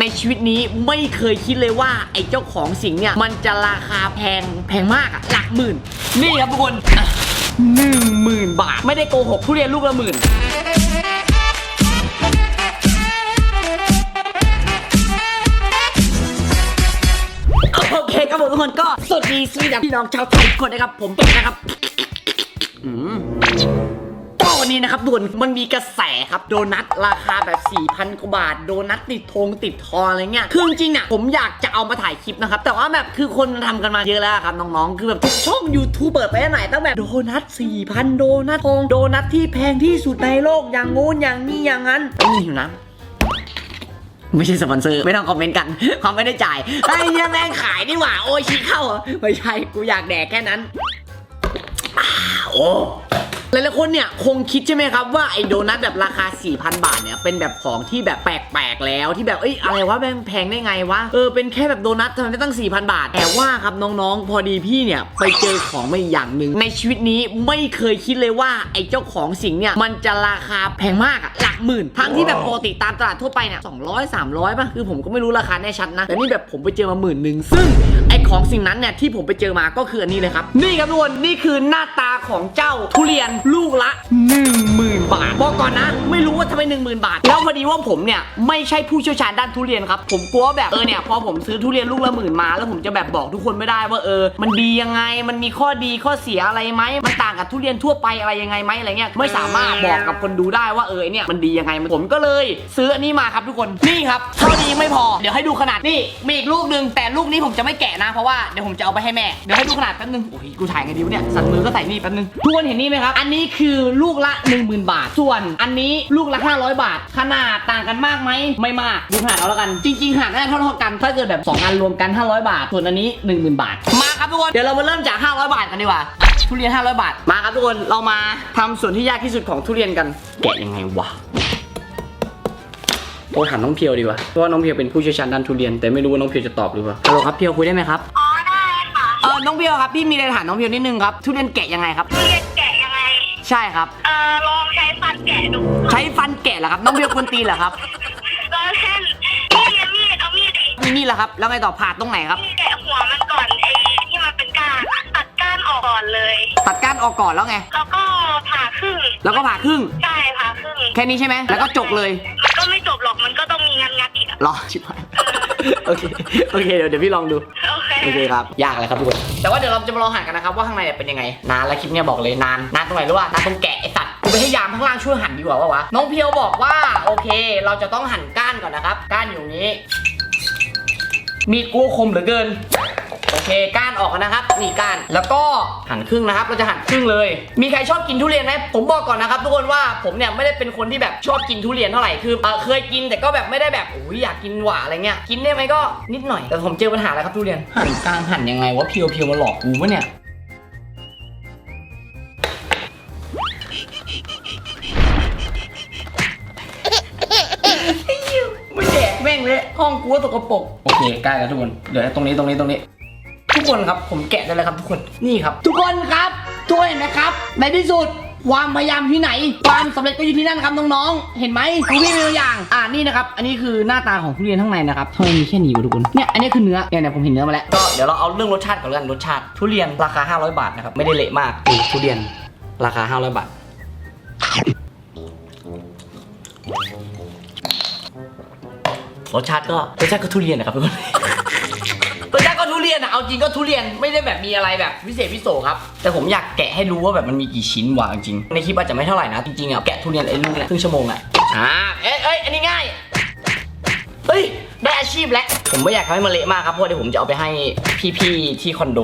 ในชีวิตนี้ไม่เคยคิดเลยว่าไอ้เจ้าของสิ่งเนี่ย มันจะราคาแพงแพงมากอะหลักหมื่น นี่ครับทุกคนหนึ่งหมื่นบาท ไม่ได้โกหกทุเรียนลูกละหมื่นโอเคครับผมทุกคนก็สวัสดีสวัสดีพี่น้องชาวไทยทุกคนนะครับ ผมเป็นนะครับ อืม วันนี้นะครับทุกคนมันมีกระแสครับโดนัทราคาแบบ 4,000กว่าบาท โดนัทติดธงติดทองอะไรเงี้ยคือจริงๆเนี่ยผมอยากจะเอามาถ่ายคลิปนะครับ แต่ว่าแบบคือคนทำกันมาเยอะแล้วครับน้องๆ คือแบบทุกช่อง YouTube เปิดไปไหนตั้งแบบโดนัท 4,000 โดนัททองโดนัทที่แพงที่สุดในโลกอย่างงู้นอย่างนี้อย่างนั้นนี่หิวน้ำไม่ใช่สปอนเซอร์ ไม่ต้องคอมเมนต์กันเขาไม่ได้จ่ายไอ้เหี้ยแม่งขายนี่หว่า โอ้ชี้เข้าเหรอไม่ใช่ กูอยากแดกแค่นั้นโอ้ หลายๆคนเนี่ยคงคิดใช่ไหมครับว่าไอ้โดนัทแบบราคา 4,000 บาทเนี่ยเป็นแบบของที่แบบแปลกๆแล้วที่แบบเอ้ยอะไรวะแม่งแพงได้ไงวะเออเป็นแค่แบบโดนัททำไมไม่ตั้ง 4,000 บาท แต่ว่าครับน้องๆ พอดีพี่เนี่ยไปเจอของมาอีกอย่างหนึ่งในชีวิตนี้ไม่เคยคิดเลยว่าไอ้เจ้าของสิ่งเนี่ยมันจะราคาแพงมากอะหลักหมื่นทั้งที่แบบปกติตามตลาดทั่วไปเนี่ย200 300ป่ะคือผมก็ไม่รู้ราคาแน่ชัดนะแต่นี่แบบผมไปเจอมาหมื่นหนึ่งซึ่งไอของสิ่งนั้นเนี่ยที่ผมไปเจอมาก็คืออันนี้เลยครับ นี่ครับทุกคนนี่คือหน้าตาของเจ้าทุเรียนลูกละ 10,000 บาท บอกก่อนนะ ไม่รู้ว่าทำไม 10,000 บาท แล้วพอดีว่าผมเนี่ย ไม่ใช่ผู้เชี่ยวชาญด้านทุเรียนครับ ผมกลัวว่าแบบเออเนี่ยพอผมซื้อทุเรียนลูกละหมื่นมา แล้วผมจะแบบบอกทุกคนไม่ได้ว่าเออ มันดียังไงมันมีข้อดีข้อเสียอะไรไหมมันต่างกับทุเรียนทั่วไปอะไรยังไงไหมอะไรเงี้ยไม่สามารถบอกกับคนดูได้ว่าเออเนี่ยมันดียังไงผมก็เลย ซื้ออันนี้มาครับทุกคนนี่ครับเท่านี้ไม่พอเดี๋ยวให้ดูขนาดนี่มีอีกลูกหนึ่งแต่ลูกนี้ผมจะไม่แกะนะเพราะว่าเดี๋ยวผมจะเอาไปให้แม่เดี๋ยวให้ดูขนาดแป๊บนึงโอ้ยกูถ่ายไงดีวะเนี่ยสั่นมือก็ใส่นี่แป๊บนึงทุกคนเห็นนี่ไหมครับอันนี้คือลูกละ 10,000 บาท ส่วนอันนี้ลูกละ 500 บาท ขนาดต่างกันมากไหมไม่มากดูขนาดเอาแล้วกัน จริงๆขนาดน่าจะเท่าๆกัน ถ้าเกิดแบบสองอันรวมกัน 500 บาท ส่วนอันนี้ 10,000 บาท มาครับทุกคน เดี๋ยวเรามาเริ่มจาก 500 บาทกันดีกว่าอะทุเรียน 500 บาท มาครับทุกคน เรามาทำส่วนที่ยากที่สุดของทุเรียนกัน แกะยังไงวะโทรถามน้องเพียวดีกว่า เพราะว่าน้องเพียวเป็นผู้เชี่ยวชาญด้านทุเรียน แต่ไม่รู้ว่าน้องเพียวจะตอบหรือเปล่า ฮัลโหลครับเพียวคุยได้ไหมครับ อ๋อได้ค่ะ เออน้องเพียวครับพี่มีอะไรถามน้องเพียวนิดนึงครับ ทุเรียนแกะยังไงครับ ทุเรียนแกะยังไง ใช่ครับ เอ่อลองใช้ฟันแกะดูใช้ฟันแกะเหรอครับ น้องเพียวควรตีนเหรอครับลองเช่นนี่เอามีดเอามีดมีนี่เหรอครับ แล้วไงต่อผ่าตรงไหนครับ มีดแกะหัวมันก่อนไอ้ที่มันเป็นก้านอะตัดก้านออกก่อนเลย ตัดก้านออกก่อนแล้วไง แล้วก็ผ่าครึ่งแล้วก็ผ่าครึ่ง ใช่ผ่าครึ่งแค่นี้ใช่ไหมแล้วก็จกเลยมันก็ไม่จบหรอกมันก็ต้องมีงัดงัดๆอีกอะรอชิบหายโอเคโอเคเดี๋ยวเดี๋ยวพี่ลองดู โอเค โอเคครับ ยากเลยครับทุกคน แต่ว่าเดี๋ยวเราจะมาลองหั่นกันนะครับว่าข้างในเนี่ยเป็นยังไง นานแล้วคลิปเนี้ยบอกเลยนาน นานตรงไหนรู้ป่ะนานตรงแกะไอสัตว์กูไปให้ยามข้างล่างช่วยหั่นดีกว่าวะวะ น้องเพียวบอกว่าโอเค เราจะต้องหั่นก้านก่อนนะครับ ก้านอยู่นี้ มีดกูคมเหลือเกิน โอเคก้านออกนะครับนี่ก้านแล้วก็หั่นครึ่งนะครับ เราจะหั่นครึ่งเลย มีใครชอบกินทุเรียนไหมผมบอกก่อนนะครับทุกคนว่าผมเนี่ยไม่ได้เป็นคนที่แบบชอบกินทุเรียนเท่าไหร่คือเออเคยกินแต่ก็แบบไม่ได้แบบอุ้ยอยากกินหวานอะไรเงี้ยกินได้ไหมก็นิดหน่อยแต่ผมเจอปัญหาแล้วครับทุเรียนหั่นกลางหั่นยังไงวะเพียวเพียวมาหลอกกูปะเนี่ยไม่แดกแม่งเลยห้องกูก็ตกปรกโอเคใกล้แล้วทุกคนเหลือตรงนี้ตรงนี้ตรงนี้ ทุกคนครับ ผมแกะได้เลยครับทุกคน นี่ครับ ทุกคนครับทุกคนเห็นไหมครับ ในที่สุดความพยายามที่ไหน ความสำเร็จก็อยู่ที่นั่นครับน้องๆ เห็นไหมดูพี่เป็นตัวอย่าง อ่านี่นะครับ อันนี้คือหน้าตาของทุเรียนข้างในนะครับทำไมมีแค่นี้วะทุกคน เนี่ย อันนี้คือเนื้อ เนี่ยเนี่ยผมเห็นเนื้อมาแล้ว ก็เดี๋ยวเราเอาเรื่องรสชาติก่อนแล้วกัน รสชาติ ทุเรียนราคา 500 บาทนะครับ ไม่ได้เละมากนี่ทุเรียนราคา 500 บาท รสชาติก็รสชาติก็ทุเรียนนะครับทุกคน นอะเอาจริงก็ทุเรียนไม่ได้แบบมีอะไรแบบพิเศษพิโสครับ แต่ผมอยากแกะให้รู้ว่าแบบมันมีกี่ชิ้นวะจริง ในคลิปอาจจะไม่เท่าไหร่นะ จริงๆอะแกะทุเรียนไอ้ลูกเนี่ยครึ่งชั่วโมงอะอ่าเอ้ยเอ้ยอันนี้ง่ายเฮ้ยได้อาชีพแล้วผมไม่อยากทำให้มันเละมากครับเพราะว่าเดี๋ยวผมจะเอาไปให้พี่ๆที่คอนโด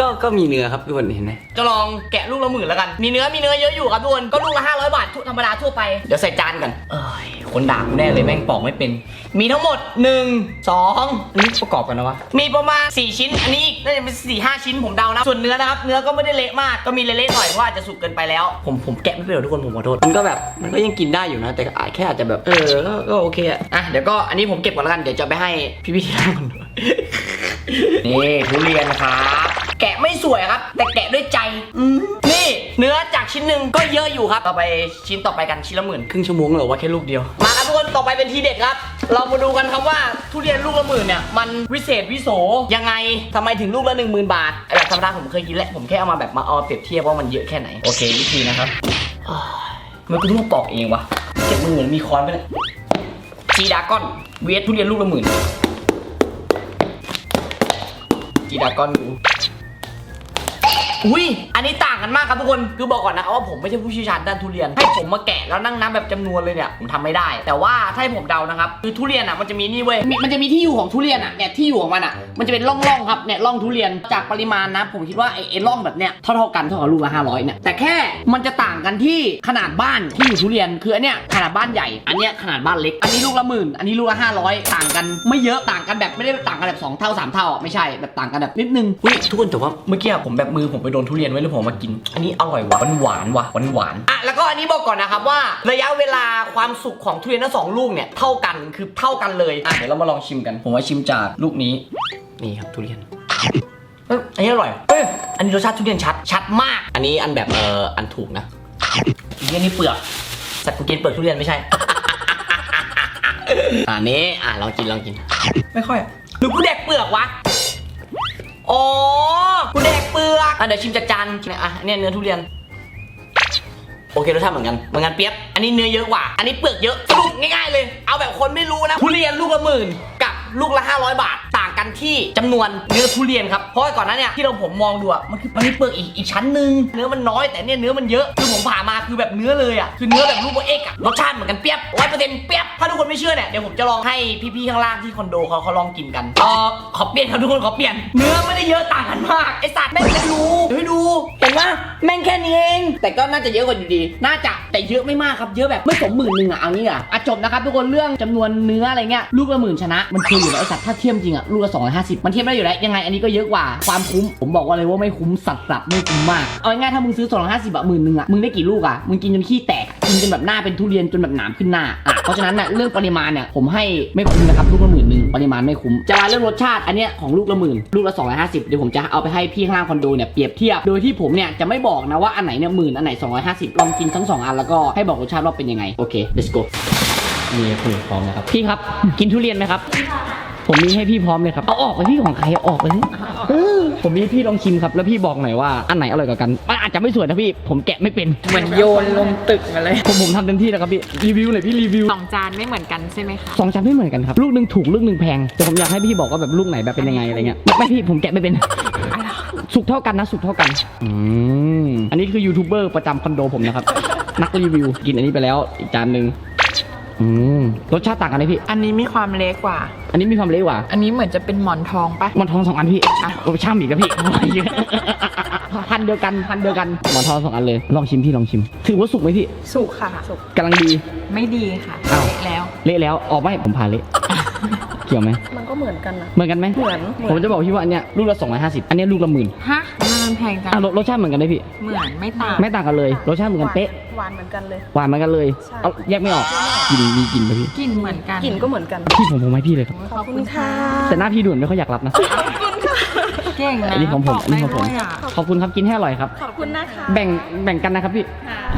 ก็ก็มีเนื้อครับทุกคนเห็นไหมจะลองแกะลูกละหมื่นแล้วกัน มีเนื้อมีเนื้อเยอะอยู่ครับทุกคนก็ลูกละ500 บาททั่วธรรมดาทั่วไป เดี๋ยวใส่จานกัน เอ้ยคนด่ากูแน่เลยแม่งปอกไม่เป็น มีทั้งหมด 1 2อันนี้ประกอบกันนะวะ มีประมาณ 4 ชิ้น อันนี้อีกน่าจะเป็น4 5 ชิ้นผมเดานะ ส่วนเนื้อนะครับ เนื้อก็ไม่ได้เละมาก ก็มีเละๆหน่อยเพราะอาจจะสุกเกินไปแล้ว ผมผมแกะไม่เป็นหรอกทุกคนผมขอโทษ มันก็แบบมันก็ยังกินได้อยู่นะ แต่อาจแค่อาจจะแบบเออก็ก็โอเคอะอะเดี๋ยวก็อันนี้ผมเก็บก่อนแล้วกันเดี๋ยวจะไปให้พี่ๆที่ร้านคอนโดนี่ทุเรียนครับ แกะไม่สวยครับ แต่แกะด้วยใจอืมนี่ เนื้อจากชิ้นหนึ่งก็เยอะอยู่ครับ ต่อไปชิ้นต่อไปกันชิ้นละหมื่นครึ่งชั่วโมงเหรอว่าแค่ลูกเดียว มาครับทุกคนต่อไปเป็นทีเด็ดครับ เรามาดูกันครับว่าทุเรียนลูกละหมื่นเนี่ยมันวิเศษวิโสยังไงทำไมถึงลูกละหนึ่งหมื่นบาทแบบธรรมดาผมเคยกินแหละผมแค่เอามาแบบมาเอาเปรียบเทียบว่ามันเยอะแค่ไหนโอเควิธีนะครับอ้าวทำไมันกูต้องมาปอกเองวะเจ็บมือเหมือนมีค้อนไปเลยจีดากอนเวททุเรียนลูกละหมื่น จีดากอนกู อุ้ย อันนี้ต่างกันมากครับทุกคน คือบอกก่อนนะครับว่าผมไม่ใช่ผู้เชี่ยวชาญด้านทุเรียน ให้ผมมาแกะแล้วนั่งนับแบบจำนวนเลยเนี่ยผมทำไม่ได้ แต่ว่าถ้าให้ผมเดานะครับคือทุเรียนอะมันจะมีนี่เว้ย มันจะมีที่อยู่ของทุเรียนอะเนี่ยที่อยู่ของมันอะ มันจะเป็นร่องๆครับเนี่ยร่องทุเรียนจากปริมาณนะผมคิดว่าไอ้ร่องแบบเนี้ยเท่าๆกันเท่ากับลูกละห้าร้อยเนี่ยแต่แค่มันจะต่างกันที่ขนาดบ้านที่อยู่ทุเรียนคืออันเนี้ยขนาดบ้านใหญ่ อันเนี้ยขนาดบ้านเล็ก อันนี้ลูกละหมื่นอันนี้ลูกละห้าร้อยต่างกันไม่เยอะต่างกันแบบไม่ได้ต่างกันแบบสองเท่าสามเท่าไม่ใช่แบบต่างกันแบบนิดนึงอุ้ยทุกคนแต่ว่าเมื่อกี้ผมแบบมือผมไปโดนทุเรียนไว้แล้วผมเอามากิน อันนี้อร่อยหวานหวานๆว่ะหวานหวานๆอะแล้วก็อันนี้บอกก่อนนะครับว่า ระยะเวลาความสุกของทุเรียนทั้งสองลูกเนี่ยเท่ากันคือเท่ากันเลยอะเดี๋ยวเรามาลองชิมกัน ผมว่าชิมจากลูกนี้นี่ครับทุเรียนเอ้ยอันนี้อร่อยเอ้ยอันนี้รสชาติทุเรียนชัดชัดมาก อันนี้อันแบบเอออันถูกนะอีกอันนี้เปลือกสัตว์กูกินเปลือกทุเรียนไม่ใช่อันนี้อะลองกินลองกิน ไม่ค่อยหรือกูแดกเปลือกวะ อ๋อกูแดกเปลือกอะเดี๋ยวชิมจากจานอะอันเนี่ยเนื้อทุเรียน โอเครสชาติเหมือนกันเหมือนกันเปียบอันนี้เนื้อเยอะกว่า อันนี้เปลือกเยอะสรุปง่ายๆเลย เอาแบบคนไม่รู้นะทุเรียนลูกละหมื่นกับลูกละ 500 บาทต่าง กันที่จำนวนเนื้อทุเรียนครับเพราะว่าก่อนหน้าเนี่ยที่เราผมมองดูอะมันคือมันมีเปลือกอีกอีกชั้นหนึ่งเนื้อมันน้อยแต่เนี่ยเนื้อมันเยอะคือผมผ่ามาคือแบบเนื้อเลยอะคือเนื้อแบบลูกโบเอ็กอะรสชาติเหมือนกันเปียบร้อยเปอร์เซ็นต์เปียบถ้าทุกคนไม่เชื่อเนี่ยเดี๋ยวผมจะลองให้พี่ๆข้างล่างที่คอนโดเขาเขาลองกินกันเออขอเปลี่ยนครับทุกคนขอเปลี่ยน เนื้อไม่ได้เยอะต่างกันมากไอสัตว์แม่งจะดูเดี๋ยวให้ดูเห็นปะแม่งแค่นี้เองแต่ก็น่าจะเยอะกว่าอยู่ดี น่าจะแต่เยอะไม่มากครับเยอะแบบไม่สมหมื่นหนึ่งอะเอางี้อะอะจบนะครับทุกคนเรื่องจำนวนเนื้ออะไรเงี้ยลูกละหมื่นชนะ มันเคยอยู่แล้วไอสัตว์ถ้าเทียมจริงอะลูกละ250มันเทียบได้อยู่แล้วยังไงอันนี้ก็เยอะกว่าความคุ้มผมบอกว่าเลยว่าไม่คุ้มสัตว์สับไม่คุ้มมากเอาง่ายถ้ามึงซื้อ250อะหมื่นหนึ่งอะมึงได้กี่ลูกอะมึงกินจนขี้แตกกินจนแบบหน้าเป็นทุเรียนจนแบบหนามขึ้นหน้าอะเพราะฉะนั้นเนี่ยเรื่องปริมาณเนี่ยผมให้ไม่คุ้มนะครับลูกละหมื่นหนึ่งปริมาณไม่คุ้มจะมาเรื่องรสชาติอันเนี้ยของลูกละหมื่นลูกละ250เดี๋ยวผมจะเอาไปให้พี่ข้างคอนโดเนี่ยเปรียบเทียบโดยที่ผมเนี่ยจะไม่บอกนะว่าอันไหนเนี่ยหมื่นอันไหน250ลองกินทั้งสองอันแล้วก็ให้บอกรสชาติว่าเป็นยังไง โอเค let's go นี่คือพร้อมนะครับ พี่ครับ กินทุเรียนไหมครับ ผมมีให้พี่พร้อมเลยครับ เอาออกไปพี่ของใครเอาออกไปเลยเออผมมีให้พี่ลองชิมครับ แล้วพี่บอกหน่อยว่าอันไหนอร่อยกว่ากันมันอาจจะไม่สวยนะพี่ ผมแกะไม่เป็น เหมือนโยนลงตึกมาเลยผมผมทำเต็มที่แล้วครับพี่รีวิวหน่อยพี่รีวิวสองจานไม่เหมือนกันใช่ไหมคะสองจานไม่เหมือนกันครับ ลูกหนึ่งถูกลูกหนึ่งแพง แต่ผมอยากให้พี่บอกว่าแบบลูกไหนแบบเป็นยังไงอะไรเงี้ย ไม่ไม่พี่ผมแกะไม่เป็น สุกเท่ากันนะสุกเท่ากัน อืม อันนี้คือยูทูบเบอร์ประจำคอนโดผมนะครับ นักรีวิวกินอันนี้ไปแล้วอีกจานหนึ่งอืมรสชาติต่างกันไหมพี่ อันนี้มีความเล็กกว่า อันนี้มีความเละกว่าอันนี้เหมือนจะเป็นหมอนทองปะหมอนทองสองอันพี่อะโอ้ช่ำอีกแล้วพี่ พันเดียวกันพันเดียวกันหมอนทองสองอันเลย ลองชิมพี่ลองชิม ถือว่าสุกไหมพี่สุกค่ะสุกกำลังดี ไม่ดีค่ะอ้าว เละแล้ว เละแล้วออกไม่ผมผ่านเละเกี่ยวไหมมันก็เหมือนกันนะ เหมือนกันไหมเหมือนผมจะบอกพี่ว่าอันเนี้ยลูกละ250อันเนี้ยลูกละหมื่นฮะมันแพงจังอะรสรสชาติเหมือนกันไหมพี่ เหมือนไม่ต่างไม่ต่างกันเลย รสชาติเหมือนกันเป๊ะหวานเหมือนกันเลย หวานเหมือนกันเลยใช่เอาแยกไม่ออกกลินมีกลิ่นไหมพี่กลิ่นเหมือนกันกลิ่นก็เหมือนกันพี่ผมผมให้พี่เลยครับขอบคุณค่ะแต่หน้าพี่ด่วนไม่ค่อยอยากรับนะ เก่งนะอันนี้ของผมบกอันนี้ของผมได้ด้วยะ ขอบคุณครับกินให้อร่อยครับ ขอบคุณนะคะ แบ่งแบ่งกันนะครับพี่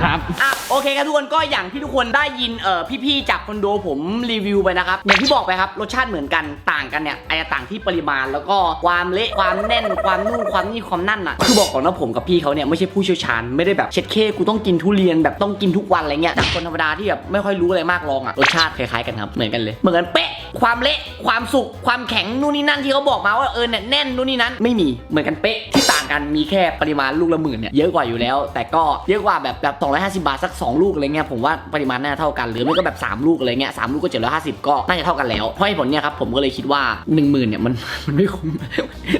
ครับ อะโอเคครับทุกคนก็อย่างที่ทุกคนได้ยินเอ่อพี่ๆจากคอนโดผมรีวิวไปนะครับอย่างที่บอกไปครับรสชาติเหมือนกันต่างกันเนี่ยอาจจะต่างที่ปริมาณ แล้วก็ความเละความแน่นความนุ่มความนี่ความนั่นอะคือบอกก่อนว่าผมกับพี่เขาเนี่ยไม่ใช่ผู้เชี่ยวชาญไม่ได้แบบเช็ดเคกูต้องกินทุเรียนแบบต้องกินทุกวันอะไรเงี้ยจากคนธรรมดาที่แบบไม่ค่อยรู้อะไรมากลองอะรสชาติคล้ายๆกันครับเหมือนกันเลยเหมือนกันเป๊ะ ความเละความสุกความแข็งนู่นนี่นั่นที่เขาบอกมาว่าเออเนี่ยแน่นนู่นนี่นั่นไม่ไม่มีเหมือนกันเป๊ะที่ต่างกันมีแค่ปริมาณลูกละหมื่นเนี่ยเยอะกว่าอยู่แล้ว แต่ก็เยอะกว่าแบบแบบ250 บาทสัก 2 ลูกอะไรเงี้ยผมว่าปริมาณน่าจะเท่ากันหรือไม่ก็แบบ 3 ลูกอะไรเงี้ยสามลูกก็750 ก็น่าจะเท่ากันแล้วเพราะเหตุผลเนี่ยครับผมก็เลยคิดว่า 1 0,000เนี่ยมันมันไม่คุ้ม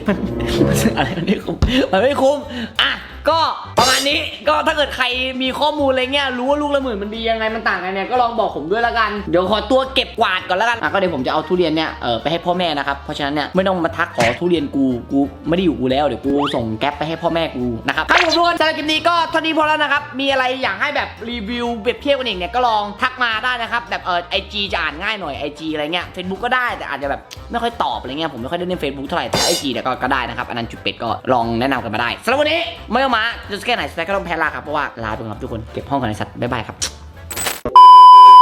มันอะไรมันไม่คุ้ม มันไม่คุ้มอะก็ประมาณนี้ก็ถ้าเกิดใครมีข้อมูลอะไรเงี้ยรู้ว่าลูกละหมื่นมันดียังไงมันต่างกันเนี่ยก็ลองบอกผมด้วยละกันเดี๋ยวขอตัวเก็บกวาดก่อนละกันอะก็เดี๋ยวผมจะเอาทุเรียนเนี่ยเออไปให้พ่อแม่นะครับเพราะฉะนั้นเนี่ยไม่ต้องมาทักขอทุเรียนกูกูไม่ได้อยู่กูแล้วเดี๋ยวกูส่งแก๊ปไปให้พ่อแม่กูนะครับครับผมทุกคนสำหรับคลิปนี้ก็เท่านี้พอแล้วนะครับมีอะไรอยากให้แบบรีวิวเปรียบเทียบกันเองเนี่ยก็ลองทักมาได้นะครับแบบเออไอจีจะอ่านง่ายหน่อยไอจีอะไรเงี้ยเฟซบุ๊กก็ได้แต่อาจจะแบบไม่ค่อยตอบอะไรเงี้ยผมไม่ค่อยได้เล่นเฟซบุ๊กเท่าไหร่แต่ไอจีเนี่ยก็ได้นะครับอันนั้นจุดเป็ดก็ลองแนะนำกันมาได้สำหรับวันนี้ไม่ต้องมาจะแค่ไหนสเปคก็ต้องแพ้ลาครับเพราะว่าลาไปก่อนครับทุกคนเก็บห้องกันในสัตว์บ๊ายบายครับ